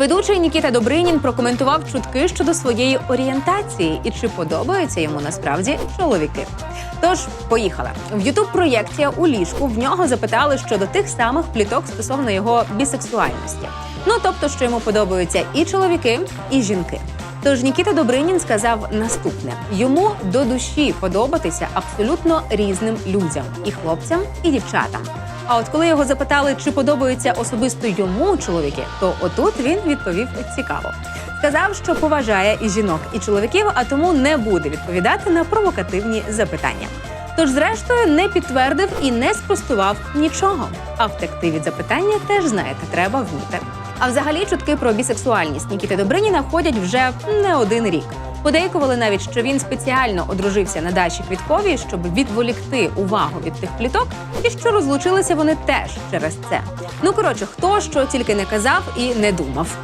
Ведучий Нікіта Добринін прокоментував чутки щодо своєї орієнтації і чи подобаються йому насправді чоловіки. Тож поїхали в Ютуб проєкція у ліжку. В нього запитали щодо тих самих пліток стосовно його бісексуальності. Ну тобто, що йому подобаються і чоловіки, і жінки. Тож Нікіта Добринін сказав наступне: йому до душі подобатися абсолютно різним людям, і хлопцям, і дівчатам. А от коли його запитали, чи подобаються особисто йому чоловіки, то отут він відповів цікаво. Сказав, що поважає і жінок, і чоловіків, а тому не буде відповідати на провокативні запитання. Тож, зрештою, не підтвердив і не спростував нічого. А втекти від запитання теж знаєте, треба вміти. А взагалі чутки про бісексуальність Нікіти Добриніна ходять вже не один рік. Подейкували навіть, що він спеціально одружився на дачі Квітковій, щоб відволікти увагу від тих пліток, і що розлучилися вони теж через це. Ну коротше, хто що тільки не казав і не думав.